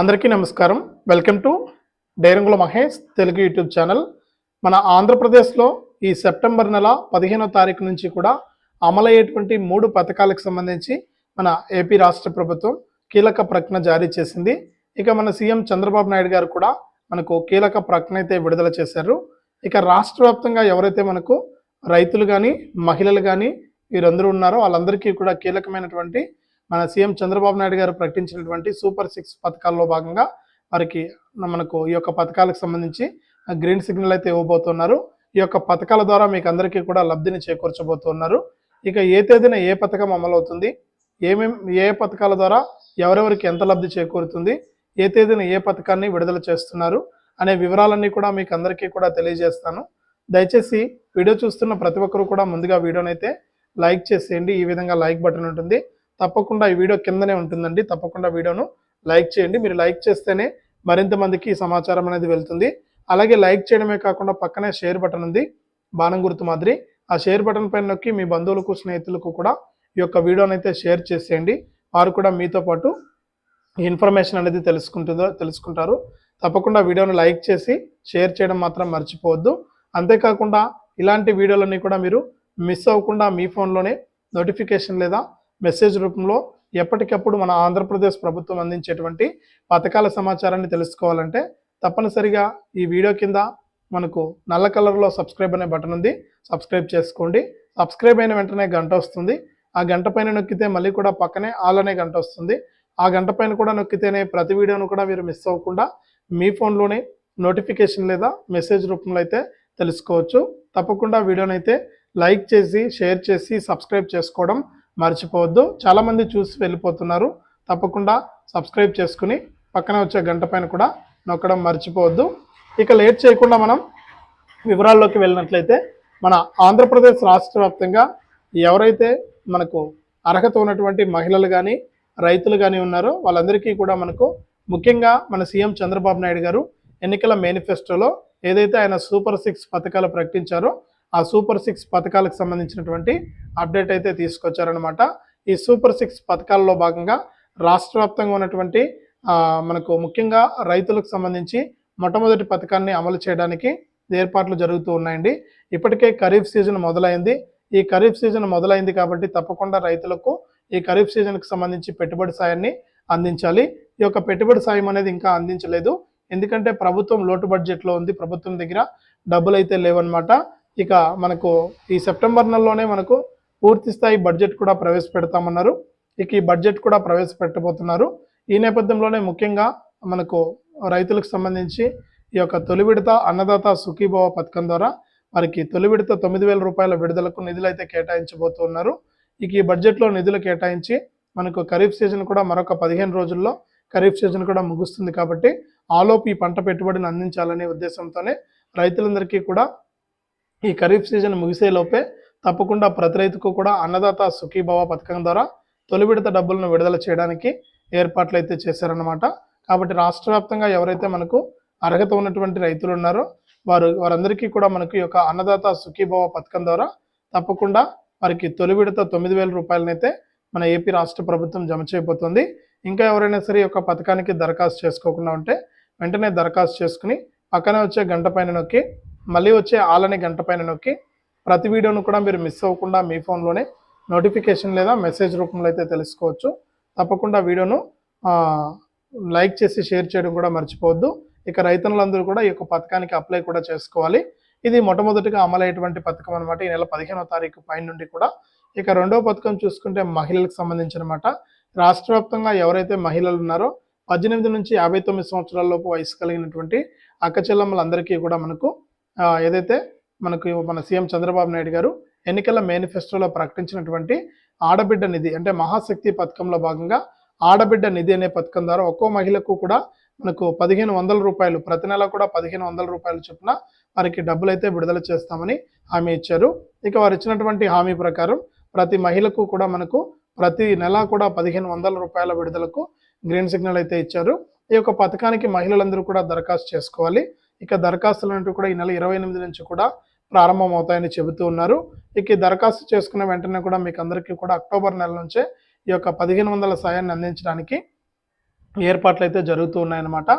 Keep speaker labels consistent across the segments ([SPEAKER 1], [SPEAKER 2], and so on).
[SPEAKER 1] అందరికీ నమస్కారం. Welcome to డైరంగుల మహేష్ తెలుగు యూట్యూబ్ ఛానల్. మన ఆంధ్రప్రదేశ్లో ఈ సెప్టెంబర్ నెల పదిహేనో తారీఖు నుంచి కూడా అమలయ్యేటువంటి మూడు పథకాలకు సంబంధించి మన ఏపీ రాష్ట్ర ప్రభుత్వం కీలక ప్రకటన జారీ చేసింది. ఇక మన సీఎం చంద్రబాబు నాయుడు గారు కూడా మనకు కీలక ప్రకటన అయితే విడుదల చేశారు. ఇక రాష్ట్ర వ్యాప్తంగా ఎవరైతే మనకు రైతులు కానీ మహిళలు కానీ వీరందరూ ఉన్నారో వాళ్ళందరికీ కూడా కీలకమైనటువంటి మన సీఎం చంద్రబాబు నాయుడు గారు ప్రకటించినటువంటి సూపర్ సిక్స్ పథకాల్లో భాగంగా వారికి మనకు ఈ యొక్క పథకాలకు సంబంధించి గ్రీన్ సిగ్నల్ అయితే ఇవ్వబోతున్నారు. ఈ యొక్క పథకాల ద్వారా మీకు అందరికీ కూడా లబ్ధిని చేకూర్చబోతున్నారు. ఇక ఏ తేదీన ఏ పథకం అమలవుతుంది? ఏమేం ఏ పథకాల ద్వారా ఎవరెవరికి ఎంత లబ్ధి చేకూరుతుంది? ఏ తేదీన ఏ పథకాన్ని విడుదల చేస్తున్నారు? అనే వివరాలన్నీ కూడా మీకు అందరికీ కూడా తెలియజేస్తాను. దయచేసి వీడియో చూస్తున్న ప్రతి ఒక్కరు కూడా ముందుగా వీడియోనైతే లైక్ చేసేయండి. ఈ విధంగా లైక్ బటన్ ఉంటుంది. తప్పకుండా ఈ వీడియో కిందనే ఉంటుందండి. తప్పకుండా వీడియోను లైక్ చేయండి. మీరు లైక్ చేస్తేనే మరింత మందికి ఈ సమాచారం అనేది వెళ్తుంది. అలాగే లైక్ చేయడమే కాకుండా పక్కనే షేర్ బటన్ ఉంది. బాణం గుర్తు మాదిరి. ఆ షేర్ బటన్ పైన నొక్కి మీ బంధువులకు స్నేహితులకు కూడా ఈ యొక్క వీడియోని అయితే షేర్ చేసేయండి. వారు కూడా మీతో పాటు ఇన్ఫర్మేషన్ అనేది తెలుసుకుంటుందో తెలుసుకుంటారు. తప్పకుండా వీడియోను లైక్ చేసి షేర్ చేయడం మాత్రం మర్చిపోవద్దు. అంతేకాకుండా ఇలాంటి వీడియోలన్నీ కూడా మీరు మిస్ అవ్వకుండా మీ ఫోన్లోనే నోటిఫికేషన్ లేదా మెసేజ్ రూపంలో ఎప్పటికప్పుడు మన ఆంధ్రప్రదేశ్ ప్రభుత్వం అందించేటువంటి పథకాల సమాచారాన్ని తెలుసుకోవాలంటే తప్పనిసరిగా ఈ వీడియో కింద మనకు నల్ల కలర్లో సబ్స్క్రైబ్ అనే బటన్ ఉంది. సబ్స్క్రైబ్ చేసుకోండి. సబ్స్క్రైబ్ అయిన వెంటనే గంట వస్తుంది. ఆ గంట పైన నొక్కితే మళ్ళీ కూడా పక్కనే ఆల్ అనే గంట వస్తుంది. ఆ గంట పైన కూడా నొక్కితేనే ప్రతి వీడియోను కూడా మీరు మిస్ అవ్వకుండా మీ ఫోన్లోనే నోటిఫికేషన్ లేదా మెసేజ్ రూపంలో అయితే తెలుసుకోవచ్చు. తప్పకుండా వీడియోనైతే అయితే లైక్ చేసి షేర్ చేసి సబ్స్క్రైబ్ చేసుకోవడం మర్చిపోవద్దు. చాలామంది చూసి వెళ్ళిపోతున్నారు. తప్పకుండా సబ్స్క్రైబ్ చేసుకుని పక్కన వచ్చే గంట పైన కూడా నొక్కడం మర్చిపోవద్దు. ఇక లేట్ చేయకుండా మనం వివరాల్లోకి వెళ్ళినట్లయితే మన ఆంధ్రప్రదేశ్ రాష్ట్ర వ్యాప్తంగా ఎవరైతే మనకు అర్హత ఉన్నటువంటి మహిళలు కానీ రైతులు కానీ ఉన్నారో వాళ్ళందరికీ కూడా మనకు ముఖ్యంగా మన సీఎం చంద్రబాబు నాయుడు గారు ఎన్నికల మేనిఫెస్టోలో ఏదైతే ఆయన సూపర్ సిక్స్ పథకాలు ప్రకటించారో ఆ సూపర్ సిక్స్ పథకాలకు సంబంధించినటువంటి అప్డేట్ అయితే తీసుకొచ్చారనమాట ఈ సూపర్ సిక్స్ పథకాల్లో భాగంగా రాష్ట్ర వ్యాప్తంగా ఉన్నటువంటి మనకు ముఖ్యంగా రైతులకు సంబంధించి మొట్టమొదటి పథకాన్ని అమలు చేయడానికి ఏర్పాట్లు జరుగుతూ ఉన్నాయండి. ఇప్పటికే ఖరీఫ్ సీజన్ మొదలైంది. ఈ ఖరీఫ్ సీజన్ మొదలైంది కాబట్టి తప్పకుండా రైతులకు ఈ ఖరీఫ్ సీజన్కి సంబంధించి పెట్టుబడి సాయాన్ని అందించాలి. ఈ యొక్క పెట్టుబడి సాయం అనేది ఇంకా అందించలేదు. ఎందుకంటే ప్రభుత్వం లోటు బడ్జెట్లో ఉంది. ప్రభుత్వం దగ్గర డబ్బులు అయితే లేవన్నమాట. ఇక మనకు ఈ సెప్టెంబర్ నెలలోనే మనకు పూర్తి స్థాయి బడ్జెట్ కూడా ప్రవేశపెడతామన్నారు. ఇక ఈ బడ్జెట్ కూడా ప్రవేశపెట్టబోతున్నారు. ఈ నేపథ్యంలోనే ముఖ్యంగా మనకు రైతులకు సంబంధించి ఈ యొక్క తొలి విడత అన్నదాత సుఖీభవ పథకం ద్వారా వారికి తొలి విడత తొమ్మిది వేల రూపాయల విడుదలకు నిధులు అయితే కేటాయించబోతున్నారు. ఇక ఈ బడ్జెట్లో నిధులు కేటాయించి మనకు ఖరీఫ్ సీజన్ కూడా మరొక పదిహేను రోజుల్లో ఖరీఫ్ సీజన్ కూడా ముగుస్తుంది కాబట్టి ఆలోపు ఈ పంట పెట్టుబడిని అందించాలనే ఉద్దేశంతోనే రైతులందరికీ కూడా ఈ ఖరీఫ్ సీజన్ ముగిసే లోపే తప్పకుండా ప్రతి రైతుకు కూడా అన్నదాత సుఖీభవ పథకం ద్వారా తొలి విడత డబ్బులను విడుదల చేయడానికి ఏర్పాట్లు అయితే చేశారన్నమాట. కాబట్టి రాష్ట్ర వ్యాప్తంగా ఎవరైతే మనకు అర్హత ఉన్నటువంటి రైతులు ఉన్నారో వారు వారందరికీ కూడా మనకు ఈ యొక్క అన్నదాత సుఖీభవ పథకం ద్వారా తప్పకుండా వారికి తొలి విడత తొమ్మిది వేల రూపాయలనైతే మన ఏపీ రాష్ట్ర ప్రభుత్వం జమ చేయబోతోంది. ఇంకా ఎవరైనా సరే ఈ యొక్క పథకానికి దరఖాస్తు చేసుకోకుండా ఉంటే వెంటనే దరఖాస్తు చేసుకుని పక్కనే వచ్చే గంట పైన నొక్కి మళ్ళీ వచ్చే ఆలని గంట పైన నొక్కి ప్రతి వీడియోను కూడా మీరు మిస్ అవ్వకుండా మీ ఫోన్లోనే నోటిఫికేషన్ లేదా మెసేజ్ రూపంలో అయితే తెలుసుకోవచ్చు. తప్పకుండా వీడియోను లైక్ చేసి షేర్ చేయడం కూడా మర్చిపోవద్దు. ఇక రైతులందరూ కూడా ఈ యొక్క పథకానికి అప్లై కూడా చేసుకోవాలి. ఇది మొట్టమొదటిగా అమలయ్యేటువంటి పథకం అనమాట ఈ నెల పదిహేనో తారీఖు పైన నుండి కూడా. ఇక రెండో పథకం చూసుకుంటే మహిళలకు సంబంధించినమాట. రాష్ట్ర వ్యాప్తంగా ఎవరైతే మహిళలు ఉన్నారో పద్దెనిమిది నుంచి యాభై తొమ్మిది సంవత్సరాల లోపు వయసు కలిగినటువంటి అక్కచెల్లమ్మలందరికీ కూడా మనకు ఏదైతే మనకు మన సీఎం చంద్రబాబు నాయుడు గారు ఎన్నికల మేనిఫెస్టోలో ప్రకటించినటువంటి ఆడబిడ్డ నిధి అంటే మహాశక్తి పథకంలో భాగంగా ఆడబిడ్డ నిధి అనే పథకం ద్వారా ఒక్కో మహిళకు కూడా మనకు పదిహేను వందల రూపాయలు ప్రతి నెల కూడా పదిహేను వందల రూపాయలు చొప్పున వారికి డబ్బులు అయితే విడుదల చేస్తామని హామీ ఇచ్చారు. ఇక వారు ఇచ్చినటువంటి హామీ ప్రకారం ప్రతి మహిళకు కూడా మనకు ప్రతి నెల కూడా పదిహేను వందల రూపాయల విడుదలకు గ్రీన్ సిగ్నల్ అయితే ఇచ్చారు. ఈ యొక్క పథకానికి మహిళలందరూ కూడా దరఖాస్తు చేసుకోవాలి. ఇక దరఖాస్తులు అంటూ కూడా ఈ నెల ఇరవై ఎనిమిది నుంచి కూడా ప్రారంభమవుతాయని చెబుతూ ఉన్నారు. ఇక ఈ దరఖాస్తు చేసుకున్న వెంటనే కూడా మీకు అందరికీ కూడా అక్టోబర్ నెల నుంచే ఈ యొక్క పదిహేను వందల సాయాన్ని అందించడానికి ఏర్పాట్లు అయితే జరుగుతూ ఉన్నాయన్నమాట.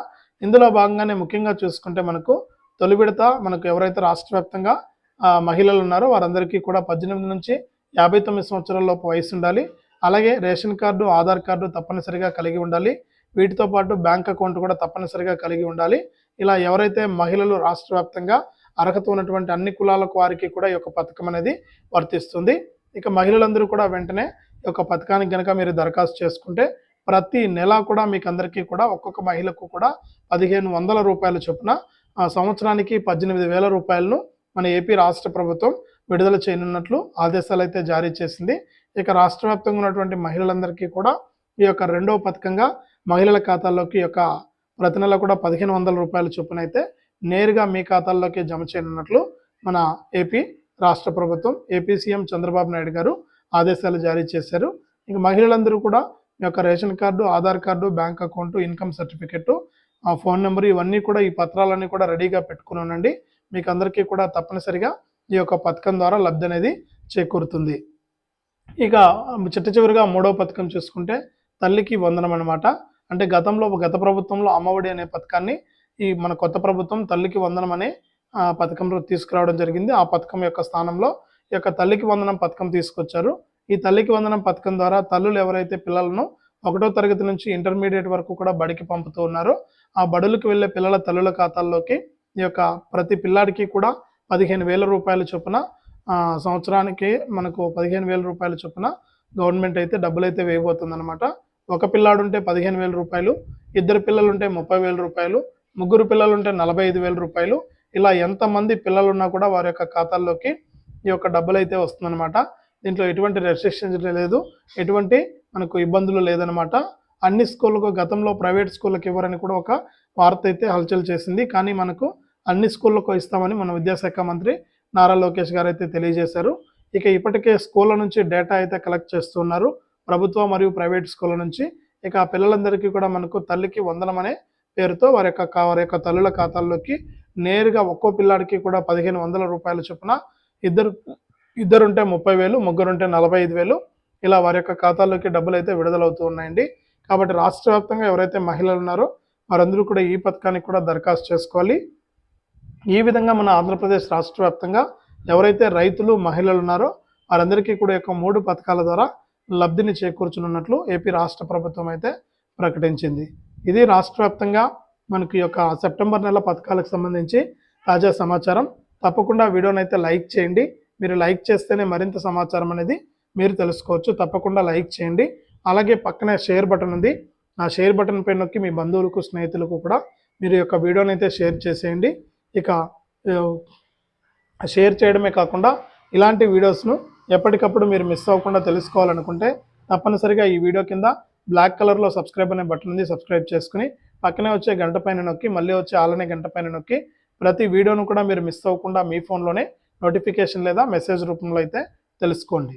[SPEAKER 1] ఇందులో భాగంగానే ముఖ్యంగా చూసుకుంటే మనకు తొలి విడత మనకు ఎవరైతే రాష్ట్ర వ్యాప్తంగా మహిళలు ఉన్నారో వారందరికీ కూడా పద్దెనిమిది నుంచి యాభై తొమ్మిది సంవత్సరాల లోపు వయసు ఉండాలి. అలాగే రేషన్ కార్డు ఆధార్ కార్డు తప్పనిసరిగా కలిగి ఉండాలి. వీటితో పాటు బ్యాంక్ అకౌంట్ కూడా తప్పనిసరిగా కలిగి ఉండాలి. ఇలా ఎవరైతే మహిళలు రాష్ట్ర వ్యాప్తంగా అర్హత ఉన్నటువంటి అన్ని కులాలకు వారికి కూడా ఈ యొక్క పథకం అనేది వర్తిస్తుంది. ఇక మహిళలందరూ కూడా వెంటనే ఈ యొక్క పథకానికి కనుక మీరు దరఖాస్తు చేసుకుంటే ప్రతి నెల కూడా మీకు అందరికీ కూడా ఒక్కొక్క మహిళకు కూడా పదిహేను వందల రూపాయల చొప్పున ఆ సంవత్సరానికి పద్దెనిమిది వేల రూపాయలను మన ఏపీ రాష్ట్ర ప్రభుత్వం విడుదల చేయనున్నట్లు ఆదేశాలు అయితే జారీ చేసింది. ఇక రాష్ట్ర వ్యాప్తంగా ఉన్నటువంటి మహిళలందరికీ కూడా ఈ యొక్క రెండవ పథకంగా మహిళల ఖాతాల్లోకి ఈ యొక్క ప్రతి నెల కూడా పదిహేను వందల రూపాయల చొప్పున అయితే నేరుగా మీ ఖాతాల్లోకి జమ చేయనున్నట్లు మన ఏపీ రాష్ట్ర ప్రభుత్వం ఏపీ సీఎం చంద్రబాబు నాయుడు గారు ఆదేశాలు జారీ చేశారు. ఇంక మహిళలందరూ కూడా మీ యొక్క ration card Aadhaar card bank account income certificate ఆ ఫోన్ నెంబర్ ఇవన్నీ కూడా ఈ పత్రాలన్నీ కూడా రెడీగా పెట్టుకుని ఉండండి. మీకు అందరికీ కూడా తప్పనిసరిగా ఈ యొక్క పథకం ద్వారా లబ్ధి అనేది చేకూరుతుంది. ఇక చిట్ట చివరిగా మూడో పథకం చూసుకుంటే తల్లికి వందనం అనమాట అంటే గతంలో గత ప్రభుత్వంలో అమ్మఒడి అనే పథకాన్ని ఈ మన కొత్త ప్రభుత్వం తల్లికి వందనం అనే పథకంలో తీసుకురావడం జరిగింది. ఆ పథకం యొక్క స్థానంలో ఈ యొక్క తల్లికి వందనం పథకం తీసుకొచ్చారు. ఈ తల్లికి వందనం పథకం ద్వారా తల్లులు ఎవరైతే పిల్లలను ఒకటో తరగతి నుంచి ఇంటర్మీడియట్ వరకు కూడా బడికి పంపుతూ ఉన్నారో ఆ బడులకు వెళ్ళే పిల్లల తల్లుల ఖాతాల్లోకి ఈ యొక్క ప్రతి పిల్లాడికి కూడా పదిహేను వేల రూపాయల చొప్పున సంవత్సరానికి మనకు పదిహేను వేల రూపాయల చొప్పున గవర్నమెంట్ అయితే డబ్బులు అయితే వేయబోతుంది అనమాట ఒక పిల్లాడు ఉంటే పదిహేను వేల రూపాయలు ఇద్దరు పిల్లలు ఉంటే ముప్పై వేల రూపాయలు ముగ్గురు పిల్లలు ఉంటే నలభై ఐదు వేల రూపాయలు. ఇలా ఎంతమంది పిల్లలు ఉన్నా కూడా వారి యొక్క ఖాతాల్లోకి ఈ యొక్క డబ్బులు అయితే వస్తుందన్నమాట. దీంట్లో ఎటువంటి రెస్ట్రిక్షన్స్ లేదు. ఎటువంటి మనకు ఇబ్బందులు లేదనమాట అన్ని స్కూళ్ళకు గతంలో ప్రైవేట్ స్కూళ్ళకి ఇవ్వరని కూడా ఒక వార్త అయితే హల్చల్ చేసింది. కానీ మనకు అన్ని స్కూళ్ళకు ఇస్తామని మన విద్యాశాఖ మంత్రి నారా లోకేష్ గారు అయితే తెలియజేశారు. ఇక ఇప్పటికే స్కూళ్ళ నుంచి డేటా అయితే కలెక్ట్ చేస్తున్నారు. ప్రభుత్వ మరియు ప్రైవేట్ స్కూళ్ళ నుంచి ఇక ఆ పిల్లలందరికీ కూడా మనకు తల్లికి వందనం అనే పేరుతో వారి యొక్క కా- వారి యొక్క తల్లుల ఖాతాల్లోకి నేరుగా ఒక్కో పిల్లాడికి కూడా పదిహేను వందల రూపాయల చొప్పున ఇద్దరు ఇద్దరుంటే ముప్పై వేలు ముగ్గురుంటే నలభై ఐదు వేలు ఇలా వారి యొక్క ఖాతాల్లోకి డబ్బులు అయితే విడుదలవుతూ ఉన్నాయండి. కాబట్టి రాష్ట్ర వ్యాప్తంగా ఎవరైతే మహిళలు ఉన్నారో వారందరూ కూడా ఈ పథకానికి కూడా దరఖాస్తు చేసుకోవాలి. ఈ విధంగా మన ఆంధ్రప్రదేశ్ రాష్ట్ర వ్యాప్తంగా ఎవరైతే రైతులు మహిళలు ఉన్నారో వారందరికీ కూడా యొక్క మూడు పథకాల ద్వారా లబ్ధిని చేకూర్చనున్నట్లు ఏపీ రాష్ట్ర ప్రభుత్వం అయితే ప్రకటించింది. ఇది రాష్ట్ర వ్యాప్తంగా మనకి యొక్క సెప్టెంబర్ నెల పథకాలకు సంబంధించి తాజా సమాచారం. తప్పకుండా వీడియోని అయితే లైక్ చేయండి. మీరు లైక్ చేస్తేనే మరింత సమాచారం అనేది మీరు తెలుసుకోవచ్చు. తప్పకుండా లైక్ చేయండి. అలాగే పక్కనే షేర్ బటన్ ఉంది. ఆ షేర్ బటన్ పై నొక్కి మీ బంధువులకు స్నేహితులకు కూడా మీరు యొక్క వీడియోని అయితే షేర్ చేసేయండి. ఇక షేర్ చేయడమే కాకుండా ఇలాంటి వీడియోస్ను ఎప్పటికప్పుడు మీరు మిస్ అవ్వకుండా తెలుసుకోవాలనుకుంటే తప్పనిసరిగా ఈ వీడియో కింద బ్లాక్ కలర్లో సబ్స్క్రైబ్ అనే బటన్ ఉంది సబ్స్క్రైబ్ చేసుకుని పక్కనే వచ్చే గంట పైన నొక్కి మళ్ళీ వచ్చే ఆలనే గంట పైన నొక్కి ప్రతి వీడియోను కూడా మీరు మిస్ అవ్వకుండా మీ ఫోన్లోనే నోటిఫికేషన్ లేదా మెసేజ్ రూపంలో అయితే తెలుసుకోండి.